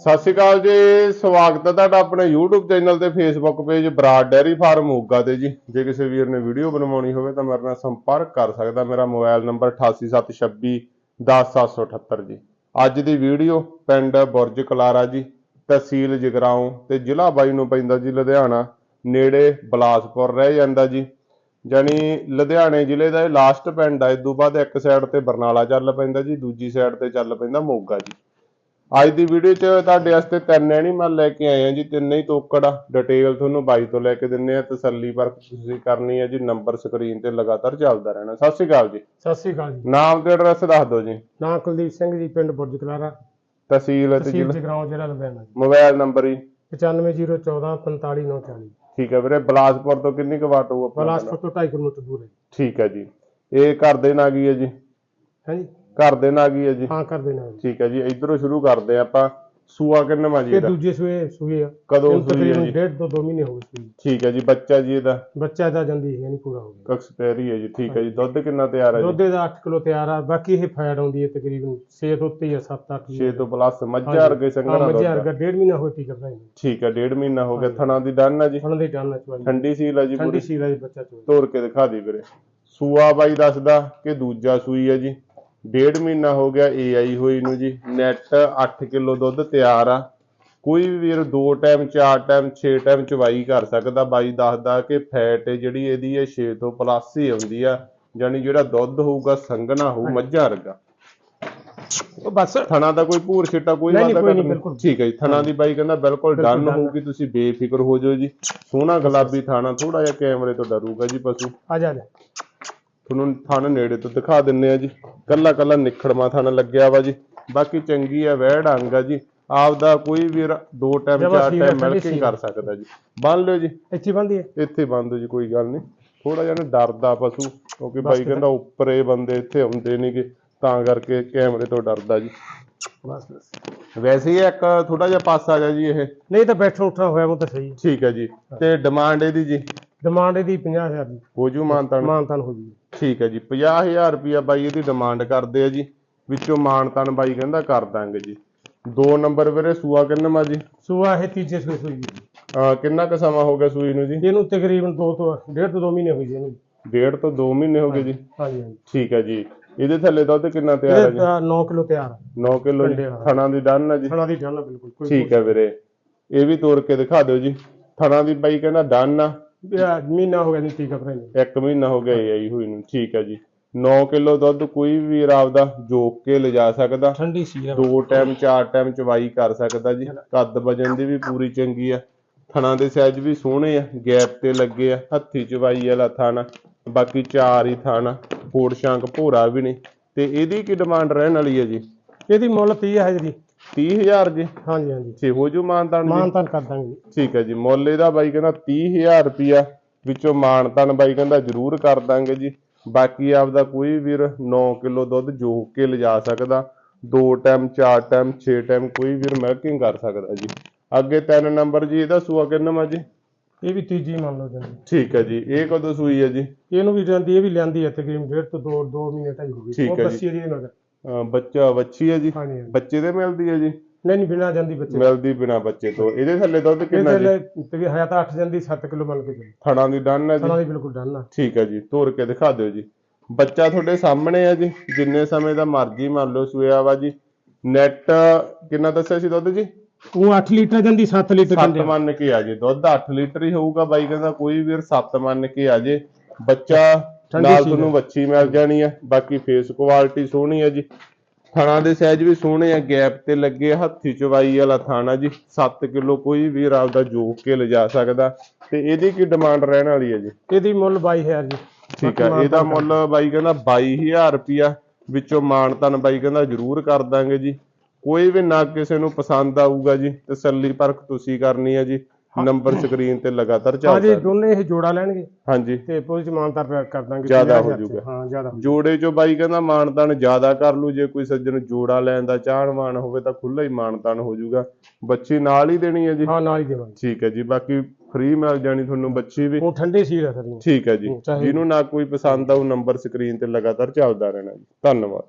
ਸਤਿ ਸ਼੍ਰੀ ਅਕਾਲ ਜੀ, ਸਵਾਗਤ ਹੈ ਤੁਹਾਡਾ ਆਪਣੇ YouTube ਚੈਨਲ ਤੇ Facebook page Brar dairy farm Moga ਤੇ ਜੀ। ਜੇ ਕਿਸੇ ਵੀਰ ਨੇ ਵੀਡੀਓ ਬਣਵਾਉਣੀ ਹੋਵੇ ਤਾਂ ਮੇਰੇ ਨਾਲ ਸੰਪਰਕ ਕਰ ਸਕਦਾ। ਮੇਰਾ ਮੋਬਾਈਲ ਨੰਬਰ 8876 10778 ਜੀ। ਅੱਜ ਦੀ ਵੀਡੀਓ ਪਿੰਡ ਬੁਰਜ ਕਲਾਰਾ ਜੀ, ਤਹਿਸੀਲ ਜਗਰਾਉਂ ਤੇ ਜ਼ਿਲ੍ਹਾ ਬਾਈ ਨੂੰ ਪੈਂਦਾ ਜੀ, ਲੁਧਿਆਣਾ। ਨੇੜੇ ਬਲਾਸਪੁਰ ਰਹਿ ਜਾਂਦਾ ਜੀ। ਜਾਣੀ ਲੁਧਿਆਣੇ ਜ਼ਿਲ੍ਹੇ ਦਾ ਇਹ ਲਾਸਟ ਪਿੰਡ ਆ। ਇਸ ਤੋਂ ਬਾਅਦ ਇੱਕ ਸਾਈਡ ਤੇ ਬਰਨਾਲਾ ਚੱਲ ਪੈਂਦਾ ਜੀ, ਦੂਜੀ ਸਾਈਡ ਤੇ ਚੱਲ ਪੈਂਦਾ ਮੋਗਾ ਜੀ। ਅੱਜ ਦੀ ਵੀਡੀਓ 'ਚ ਤੁਹਾਡੇ ਵਾਸਤੇ ਤਿੰਨ ਐਨੀਮਲ ਲੈ ਕੇ ਆਏ ਆ ਜੀ ਤਿੰਨੇ ਹੀ ਤੋਕੜ ਆ। ਡਿਟੇਲ ਤੁਹਾਨੂੰ ਬਾਈ ਤੋਂ ਲੈ ਕੇ ਦਿੰਨੇ ਆ ਤਸੱਲੀ ਪਰ ਤੁਸੀਂ ਕਰਨੀ ਹੈ ਜੀ ਨੰਬਰ ਸਕਰੀਨ ਤੇ ਲਗਾਤਾਰ ਚੱਲਦਾ ਰਹਿਣਾ। ਸਤਿ ਸ਼੍ਰੀ ਅਕਾਲ ਜੀ। ਸਤਿ ਸ੍ਰੀ ਅਕਾਲ ਜੀ। ਨਾਮ ਤੇ ਐਡਰੈਸ ਦੱਸ ਦਿਓ ਜੀ। ਨਾਂ ਕੁਲਦੀਪ ਸਿੰਘ ਜੀ ਪਿੰਡ ਬੁਰਜ ਕਲਾਰਾ। ਤਹਿਸੀਲ ਅਤੇ ਤਹਿਸੀਲ ਜ਼ਿਲ੍ਹਾ ਜਗਰਾਉਂ ਜ਼ਿਲ੍ਹਾ ਲੁਧਿਆਣਾ ਜੀ। ਮੋਬਾਈਲ ਨੰਬਰ ਜੀ। 95014 45940 ਠੀਕ ਹੈ ਵੀਰੇ ਬਲਾਸਪੁਰ ਤੋਂ ਕਿੰਨੀ ਕੁ ਵਾਟ ਹੋਊ ਆਪਣਾ ਬਲਾਸਪੁਰ ਤੋਂ 2.5 ਕਿਲੋਮੀਟਰ ਦੂਰ ਹੈ। ਠੀਕ ਹੈ ਜੀ। ਇਹ ਘਰ ਦੇ ਨਾਂ ਕੀ ਹੈ ਜੀ? ਹਾਂਜੀ ਘਰ ਦੇ ਨਾਂ ਕੀ ਹੈ ਜੀ। ਹਾਂ ਕਰ ਦੇਣਾ ਜੀ ਠੀਕ ਹੈ ਜੀ ਇਧਰੋਂ ਸ਼ੁਰੂ ਕਰਦੇ ਆ ਆਪਾਂ। ਸੂਆ ਕਿੰਨਾ ਜੀ ਇਹ ਇਹਦਾ? ਦੂਜੇ ਸੂਏ ਸੂਏ ਆ। ਕਦੋਂ ਇਹਨੂੰ ਸੂਈ ਹੈ ਤਕਰੀਬਨ ਜੀ? ਡੇਢ ਤੋਂ 2 ਮਹੀਨੇ ਹੋ ਗਏ ਸੂਈ। ਠੀਕ ਹੈ ਜੀ ਬੱਚਾ ਜੀ ਇਹਦਾ? ਬੱਚਾ ਇਹਦਾ ਜਾਂਦੀ ਹੈ ਨਹੀਂ ਪੂਰਾ ਹੋ ਗਿਆ। ਐਕਸਪਾਇਰੀ ਹੈ ਜੀ ਠੀਕ ਹੈ ਜੀ ਦੁੱਧ ਕਿੰਨਾ ਤਿਆਰ ਹੈ ਜੀ? ਦੁੱਧ ਇਹਦਾ 8 ਕਿਲੋ ਤਿਆਰ ਆ ਬਾਕੀ ਇਹ ਫੈਟ ਆਉਂਦੀ ਹੈ ਤਕਰੀਬਨ 6 ਤੋਂ ਉੱਤੇ ਹੀ ਆ 7 8 6 ਤੋਂ ਪਲੱਸ ਮੱਝਾਂ ਵਰਗੇ ਸੰਘਣਾ ਮੱਝਾਂ ਦੁੱਧ ਵਰਗਾ ਡੇਢ ਮਹੀਨਾ ਹੋਇਆ ਟੀਕਾ ਬਣਾਈ ਠੀਕ ਹੈ ਡੇਢ ਮਹੀਨਾ ਹੋ ਗਿਆ ਥਣਾ ਦੀ ਡਨ ਹੈ ਜੀ? ਹੁਣ ਦੇ ਜਾਨਣਾ ਚਵਾਈ ਠੰਡੀ ਸੀਲ ਹੈ ਜੀ ਠੰਡੀ ਪੂਰੀ ਸੀਲਾ ਜੀ ਬੱਚਾ ਚੋਈ ਤੋੜ ਕੇ ਦਿਖਾ ਦੇ ਵੀਰੇ। ਸੂਆ ਬਾਈ ਦੱਸਦਾ ਕਿ ਦੂਜਾ ਸੂਈ ਹੈ ਜੀ। ਡੇਢ ਮਹੀਨਾ ਹੋ ਗਿਆ ਏਆਈ ਹੋਈ ਨੂੰ ਜੀ। ਨੈਟ 8 ਕਿਲੋ ਦੁੱਧ ਤਿਆਰ ਆ। ਕੋਈ ਵੀ ਵੀਰ ਦੋ ਟਾਈਮ ਚਾਰ ਟਾਈਮ 6 ਟਾਈਮ ਚਵਾਈ ਕਰ ਸਕਦਾ। ਬਾਈ ਦੱਸਦਾ ਕਿ ਫੈਟ ਜਿਹੜੀ ਇਹਦੀ ਹੈ 6 ਤੋਂ ਪਲੱਸ ਹੀ ਆਉਂਦੀ ਆ। ਯਾਨੀ ਜਿਹੜਾ ਦੁੱਧ ਹੋਊਗਾ ਸੰਘਣਾ ਹੋਊ ਮੱਝਾਂ ਵਰਗਾ। ਉਹ ਬਸ ਥਣਾ ਦਾ ਕੋਈ ਭੂਰ ਛਿੱਟਾ ਕੋਈ ਘੱਟ ਬਿਲਕੁਲ। ਠੀਕ ਹੈ ਜੀ ਥਣਾ ਦੀ ਬਾਈ ਕਹਿੰਦਾ ਬਿਲਕੁਲ ਡਨ ਹੋਊਗੀ ਤੁਸੀਂ ਬੇਫਿਕਰ ਹੋ ਜਾਓ ਜੀ। ਸੋਹਣਾ ਗੁਲਾਬੀ ਥਾਣਾ ਥੋੜਾ ਜਿਹਾ ਕੈਮਰੇ ਤੋਂ ਡਰੂਗਾ ਜੀ ਪਸ਼ੂ। ਆ ਜਾ ਜਾ। ਤੁਹਾਨੂੰ ਥਣ ਨੇੜੇ ਤੋਂ ਦਿਖਾ ਦਿੰਨੇ ਆ ਜੀ। ਕੱਲਾ ਕੱਲਾ ਨਿਖੜਮਾ ਥਣ ਲੱਗਿਆ ਵਾ ਜੀ। ਬਾਕੀ ਚੰਗੀ ਆ ਵਹਿੜ ਅੰਗ ਆ ਜੀ। ਆਪਦਾ ਕੋਈ ਵੀਰ ਦੋ ਟਾਈਮ ਜਮਾਂ ਚਾਰ ਟਾਈਮ ਠੰਡੀ ਮਿਲਕਿੰਗ ਕਰ ਸਕਦਾ ਜੀ। ਬੰਨ ਲਿਓ ਜੀ। ਇੱਥੇ ਬੰਦੀ ਹੈ ਇੱਥੇ ਬੰਨ ਦਿਓ ਜੀ ਕੋਈ ਗੱਲ ਨਹੀਂ। ਥੋੜਾ ਜਿਹਾ ਨਾ ਡਰਦਾ ਪਸ਼ੂ ਕਿਉਂਕਿ ਬਾਈ ਕਹਿੰਦਾ ਉੱਪਰ ਇਹ ਬੰਦੇ ਇੱਥੇ ਆਉਂਦੇ ਨਹੀਂਗੇ ਤਾਂ ਕਰਕੇ ਕੈਮਰੇ ਤੋਂ ਡਰਦਾ ਜੀ। ਬਸ ਬਸ। ਵੈਸੇ ਹੀ ਇੱਕ ਥੋੜਾ ਜਿਹਾ ਪਾਸਾ ਜਾ ਜੀ ਇਹ। ਨਹੀਂ ਤਾਂ ਬੈਠਣ ਉੱਠਣਾ ਹੋਇਆ ਉਹ ਤਾਂ ਸਹੀ ਠੀਕ ਹੈ ਜੀ। ਤੇ ਡਿਮਾਂਡ ਇਹਦੀ ਜੀ? ਡਿਮਾਂਡ ਇਹਦੀ 50000 ਦੀ। ਹੋ ਜੂ ਮਾਨਤਾਨ? ਮਾਨਤਾਨ ਹੋ ਜੂਗੀ। ਠੀਕ ਹੈ ਜੀ 50000 ਰੁਪਿਆ ਬਾਈ ਇਹਦੀ ਡਿਮਾਂਡ ਕਰਦੇ ਆ ਜੀ ਵਿੱਚੋਂ ਮਾਨਤਾਨ ਬਾਈ ਕਹਿੰਦਾ ਕਰ ਦਾਂਗੇ ਜੀ। ਦੋ ਨੰਬਰ ਵੀਰੇ ਸੂਆ ਕਿੰਨਾ ਜੀ? ਸੂਆ ਇਹ ਤੀਜੇ ਸੂਏ ਸੂਈ ਜੀ। ਅਹ ਕਿੰਨਾ ਕੁ ਸਮਾਂ ਹੋ ਗਿਆ ਸੂਈ ਨੂੰ ਜੀ? ਇਹਨੂੰ ਤਕਰੀਬਨ 2 ਤੋਂ ਡੇਢ ਤੋਂ 2 ਮਹੀਨੇ ਹੋਈ ਜੀ ਇਹਨੂੰ। ਡੇਢ ਤੋਂ 2 ਮਹੀਨੇ ਹੋ ਗਏ ਜੀ? ਹਾਂਜੀ ਹਾਂਜੀ। ਠੀਕ ਹੈ ਜੀ। ਇਹਦੇ ਥੱਲੇ ਦੁੱਧ ਕਿੰਨਾ ਤਿਆਰ ਹੈ ਜੀ? ਤਾਂ 9 ਕਿਲੋ ਤਿਆਰ 9 ਕਿਲੋ ਜੀ। ਥਣਾ ਦੀ ਡਨ ਹੈ ਜੀ? ਥਣਾ ਦੀ ਜਾਨਾ ਬਿਲਕੁਲ। ਕੋਈ ਠੀਕ ਹੈ ਵੀਰੇ। ਇਹ ਵੀ ਤੋੜ ਕੇ ਦਿਖਾ ਦਿਓ ਜੀ। ਥਣਾ ਦੀ ਬਾਈ ਕਹਿੰਦਾ ਡਨ ਆ। ਇਹ ਮਹੀਨਾ ਹੋ ਗਿਆ ਨਹੀਂ ਟੀਕਾ ਭਰਾਈ ਨੂੰ। ਇੱਕ ਮਹੀਨਾ ਹੋ ਗਿਆ ਆਈ ਹੋਈ ਨੂੰ ਠੀਕ ਹੈ ਜੀ। 9 ਕਿਲੋ ਦੁੱਧ ਕੋਈ ਵੀ ਆਪਦਾ ਜੋਕ ਕੇ ਲਿਜਾ ਸਕਦਾ। ਠੰਡੀ ਸੀ ਆ ਦੋ ਟਾਈਮ ਚਾਰ ਟਾਈਮ ਚਵਾਈ ਕਰ ਸਕਦਾ ਜੀ। ਕੱਦ ਵਜਨ ਦੀ ਵੀ ਪੂਰੀ ਚੰਗੀ ਆ। ਥਣਾ ਦੇ ਸਾਈਜ਼ ਵੀ ਸੋਹਣੇ ਆ ਗੈਪ ਤੇ ਲੱਗੇ ਆ ਹੱਥੀ ਚਵਾਈ ਵਾਲਾ ਥਾਣਾ ਬਾਕੀ ਚਾਰ ਹੀ ਥਾਣਾ ਫੋੜ ਸ਼ਾਂਕ ਭੋਰਾ ਵੀ ਨਹੀਂ। ਤੇ ਇਹਦੀ ਕੀ ਡਿਮਾਂਡ ਰਹਿਣ ਵਾਲੀ ਹੈ ਜੀ? ਇਹਦੀ ਮੁੱਲ 30 ਹੈ ਜੀ। 30000 ਜੀ? ਹਾਂਜੀ ਹਾਂਜੀ। ਛੇ ਹੋ ਜੂ ਮਾਨਤਾਨ ਜੀ? ਮਾਨਤਾਨ ਕਰ ਦਾਂਗੇ। ਜੀ। ਠੀਕ ਹੈ ਜੀ ਮੁੱਲ ਇਹਦਾ ਬਾਈ ਕਹਿੰਦਾ 30000 ਰੁਪਿਆ ਵਿੱਚੋਂ ਮਾਨਤਾਨ ਬਾਈ ਕਹਿੰਦਾ ਜ਼ਰੂਰ ਕਰ ਦਾਂਗੇ ਜੀ। ਬਾਕੀ ਆਪਦਾ ਕੋਈ ਵੀਰ 9 ਕਿਲੋ ਦੁੱਧ ਜੋਕ ਕੇ ਲਿਜਾ ਸਕਦਾ। ਦੋ ਟਾਈਮ ਚਾਰ ਟਾਈਮ 6 ਟਾਈਮ ਕੋਈ ਵੀਰ ਮਿਲਕਿੰਗ ਕਰ ਸਕਦਾ ਜੀ। ਅੱਗੇ ਤਿੰਨ ਨੰਬਰ ਜੀ ਇਹਦਾ ਸੂਆ ਕਿੰਨਾ ਜੀ? ਇਹ ਵੀ ਤੀਜੀ ਮੰਨ ਲਓ ਜਾਂਦੀ ਠੀਕ ਹੈ ਜੀ ਇਹ ਕਦੋਂ ਸੂਈ ਹੈ ਜੀ? ਇਹਨੂੰ ਵੀ ਜਾਂਦੀ ਇਹ ਵੀ ਲਿਆਂਦੀ ਹੈ ਤਕਰੀਬਨ ਡੇਢ ਤੋਂ 2 2 ਮਹੀਨੇ ਢਾਈ ਹੋ ਗਈ ਠੀਕ ਉਹ ਹੈ ਜੀ। ਬੱਸੀ ਇਹਦੀ ਮਗਰ ਅਹ ਬੱਚਾ ਵੱਛੀ ਹੈ ਜੀ? ਹਾਂਜੀ ਹਾਂਜੀ। ਬੱਚੇ ਦੇ ਮਿਲਦੀ ਹੈ ਜੀ? ਨਹੀਂ ਨਹੀਂ ਬਿਨਾ ਜਾਂਦੀ ਬੱਚੇ ਮਿਲਦੀ ਬਿਨਾ ਬੱਚੇ ਤੋਂ। ਇਹਦੇ ਥੱਲੇ ਦੁੱਧ ਕਿੰਨਾ ਇਹਦੇ ਜੀ ਲਈ ਤੇ ਹੈ ਤਾਂ 8 ਜਾਂਦੀ 7 ਕਿਲੋ ਮੰਨ ਕੇ ਚੱਲੀ ਥਣਾ ਦੀ ਡਨ ਹੈ ਜੀ? ਥਣਾ ਦੀ ਬਿਲਕੁਲ ਡਨ ਆ। ਠੀਕ ਹੈ ਜੀ ਤੋੜ ਕੇ ਦਿਖਾ ਦਿਓ ਜੀ। ਬੱਚਾ ਤੁਹਾਡੇ ਸਾਹਮਣੇ ਹੈ ਜੀ ਜਿੰਨੇ ਸਮੇਂ ਦਾ ਮਰਜ਼ੀ ਮੰਨ ਲਓ ਸੂਇਆ ਵਾ ਜੀ। ਨੈਟ ਕਿੰਨਾ ਦੱਸਿਆ ਸੀ ਦੁੱਧ ਜੀ? ਉਹ 8 ਲੀਟਰ ਜਾਂਦੀ 7 ਲੀਟਰ 7 ਜਾਂਦੀ ਮੰਨ ਕੇ ਆ ਜੇ। ਦੁੱਧ 8 ਲੀਟਰ ਹੀ ਹੋਊਗਾ ਬਾਈ ਕਹਿੰਦਾ ਕੋਈ ਵੀਰ 7 ਮੰਨ ਕੇ ਆ ਜੇ। ਬੱਚਾ ਨਾਲ ਤੁਹਾਨੂੰ ਵੱਛੀ ਮਿਲ ਜਾਣੀ ਆ ਬਾਕੀ ਫੇਸ ਕੁਆਲਿਟੀ ਸੋਹਣੀ ਆ ਜੀ। ਥਾਣਾ ਦੇ ਸਾਈਜ਼ ਵੀ ਸੋਹਣੇ ਆ ਗੈਪ ਤੇ ਲੱਗੇ ਆ, ਹੱਥੀ ਚਵਾਈ ਵਾਲਾ ਥਾਣਾ ਜੀ। 7 ਕਿਲੋ ਕੋਈ ਵੀਰ ਆਪਦਾ ਜੋਕ ਕੇ ਲਿਜਾ ਸਕਦਾ। ਤੇ ਇਹਦੀ ਕੀ ਡਿਮਾਂਡ ਰਹਿਣ ਵਾਲੀ ਹੈ ਜੀ? ਇਹਦੀ ਮੁੱਲ 22000 ਜੀ। ਠੀਕ ਹੈ ਇਹਦਾ ਮੁੱਲ ਬਾਈ ਕਹਿੰਦਾ 22000 ਰੁਪਿਆ ਵਿੱਚੋਂ ਮਾਨਤਨ ਬਾਈ ਕਹਿੰਦਾ ਜ਼ਰੂਰ ਕਰ ਦਾਂਗੇ ਜੀ। ਕੋਈ ਵੀ ਨਾ ਕਿਸੇ ਨੂੰ ਪਸੰਦ ਆਊਗਾ ਜੀ ਤਸੱਲੀ ਪਰਖ ਤੁਸੀਂ ਕਰਨੀ ਹੈ ਜੀ। ਨੰਬਰ ਸਕਰੀਨ ਤੇ ਲਗਾਤਾਰ ਹਾਂਜੀ ਚੱਲਦਾ ਦੋਨੇ ਇਹ ਜੋੜਾ ਲੈਣਗੇ। ਹਾਂਜੀ। ਤੇ ਪੁਲਿਸ ਮਾਨਤਾਰ ਕਰ ਦਾਂਗੇ ਜ਼ਿਆਦਾ 50,000 ਹੋ। ਜਾਊਗਾ। ਹਾਂ ਜ਼ਿਆਦਾ। ਜੋੜੇ ਚੋਂ ਬਾਈ ਕਹਿੰਦਾ ਮਾਨਤਨ ਜ਼ਿਆਦਾ ਕਰ ਲੂ ਜੇ ਕੋਈ ਸੱਜਣ ਜੋੜਾ ਲੈਣ ਦਾ ਚਾਹਣਵਾਨ ਹੋਵੇ ਤਾਂ ਖੁੱਲਾ ਹੀ ਮਾਨਤਨ ਹੋ ਜਾਊਗਾ ਬੱਚੀ ਨਾਲ ਹੀ ਦੇਣੀ ਹੈ ਜੀ? ਹਾਂ ਨਾਲ ਹੀ ਦੇਵਾਂਗੇ। ਠੀਕ ਹੈ ਜੀ ਬਾਕੀ ਫ੍ਰੀ ਮਿਲ ਜਾਣੀ ਤੁਹਾਨੂੰ ਬੱਚੀ ਵੀ। ਉਹ ਠੰਡੀ ਸੀ ਸਰ ਠੀਕ ਹੈ ਜੀ। ਚਾਹੇ- ਜਿਹਨੂੰ ਨਾ ਕੋਈ ਪਸੰਦ ਆਊ ਨੰਬਰ ਸਕਰੀਨ ਤੇ ਲਗਾਤਾਰ ਚੱਲਦਾ ਰਹਿਣਾ ਜੀ। ਧੰਨਵਾਦ।